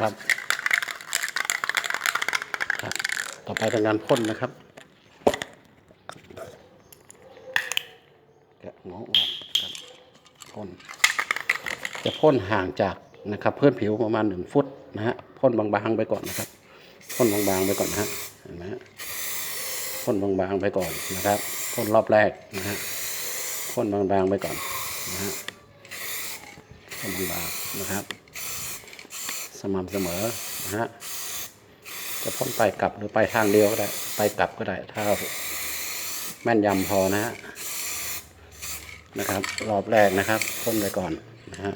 ครับ ครับ ต่อไปเป็นงานพ่นนะครับแกะหัวออกครับพ่นจะพ่นห่างจากนะครับพื้นผิวประมาณหนึ่งฟุตนะฮะพ่นบางๆไปก่อนนะครับพ่นบางๆไปก่อนนะฮะเห็นไหมฮะพ่นบางๆไปก่อนนะครับพ่นรอบแรกนะฮะพ่นบางๆไปก่อนนะฮะพ่นบางๆนะครับ สม่ำเสมอนะฮะจะพ่นไปกลับหรือไปทางเดียวก็ได้ ไปกลับก็ได้ ถ้าแม่นยำพอนะฮะนะครับ รอบแรกนะครับพ่นไปก่อนนะฮะ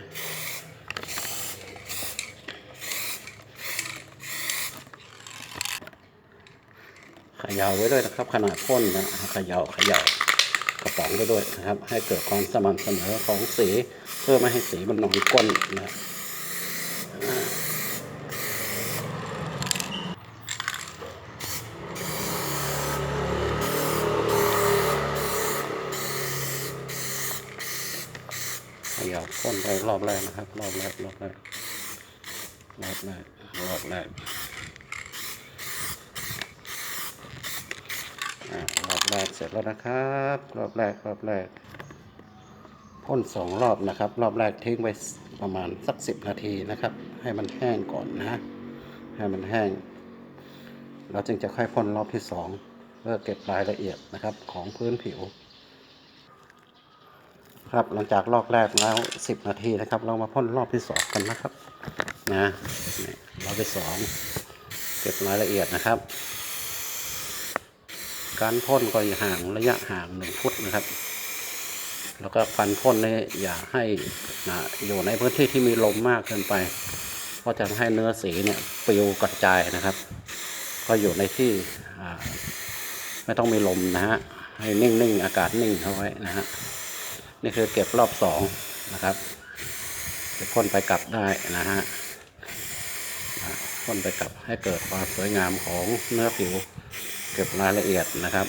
ขย่าไว้ด้วยนะครับ ขนาดพ่นนะขย่าขย่ากระป๋องไว้ด้วยนะครับ ให้เกิดความสม่ำเสมอของสีเพื่อไม่ให้สีมันนอนก้นนะครับ เขย่าพ่นไปรอบแรกนะครับ รอบแรกรอบแรกรอบแรกรอบแรกอ่ารอบแรกเสร็จแล้วนะครับ รอบแรกรอบแรกพ่นสองรอบนะครับ รอบแรกทิ้งไว้ประมาณสักสิบนาทีนะครับ ให้มันแห้งก่อนนะให้มันแห้ง เราจึงจะค่อยพ่นรอบที่สองเพื่อเก็บรายละเอียดนะครับของพื้นผิว ครับหลังจากรอบแรกแล้ว 10 นาทีนะครับ เรามาพ่นรอบที่สองกันนะครับนะรอบที่สองเก็บรายละเอียดนะครับ การพ่นก็อย่าห่างระยะห่างหนึ่งฟุตนะครับ แล้วก็ฟันพ่นนี่อย่าให้นะอยู่ในพื้นที่ที่มีลมมากเกินไป เพราะจะทำให้เนื้อสีเนี่ยปลิวกระจายนะครับ ก็อยู่ในที่ไม่ต้องมีลมนะฮะให้นิ่งๆอากาศนิ่งเข้าไว้นะฮะ นี่คือเก็บรอบสองนะครับจะพ่นไปกลับได้นะฮะพ่นไปกลับให้เกิดความสวยงามของเนื้อผิว เก็บรายละเอียดนะครับ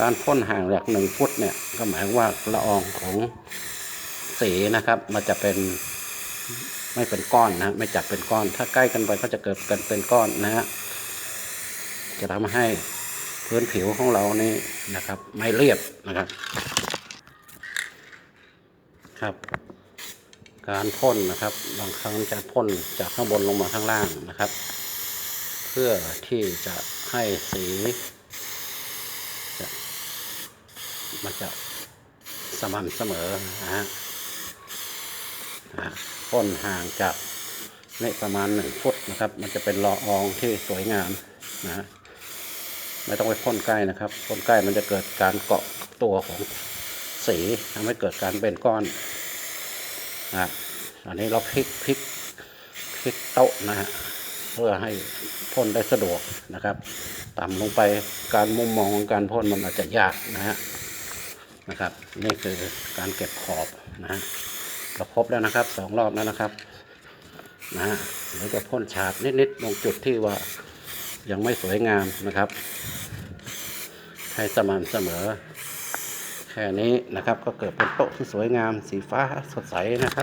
การพ่นห่างจากหนึ่งฟุตเนี่ยก็หมายว่าละอองของสีนะครับ มันจะเป็นไม่เป็นก้อนนะไม่จับเป็นก้อน ถ้าใกล้กันไปก็จะเกิดกันเป็นก้อนนะฮะจะทำให้ พื้นผิวของเรานี่นะครับ ไม่เรียบนะครับ ครับ การพ่นนะครับ บางครั้งจะพ่นจากข้างบนลงมาข้างล่างนะครับ เพื่อที่จะให้สีจะมันจะสม่ำเสมอนะฮะพ่นห่างจากนี่ประมาณหนึ่งฟุตนะครับ มันจะเป็นละอองที่สวยงามนะฮะ ไม่ต้องไปพ่นใกล้นะครับพ่นใกล้มันจะเกิดการเกาะตัวของสีทำให้เกิดการเป็นก้อนนะอันนี้เราพลิกพลิกพลิกโต๊ะนะฮะเพื่อให้พ่นได้สะดวกนะครับ ต่ำลงไปการมุมมองของการพ่นมันอาจจะยากนะฮะนะครับ นี่คือการเก็บขอบนะฮะเราครบแล้วนะครับสองรอบแล้วนะครับนะฮะเดี๋ยวจะพ่นฉาดนิดๆตรงจุดที่ว่า ยังไม่สวยงามนะครับ ให้สม่ำเสมอ แค่นี้นะครับก็เกิดเป็นโต๊ะที่สวยงามสีฟ้าสดใสนะครับ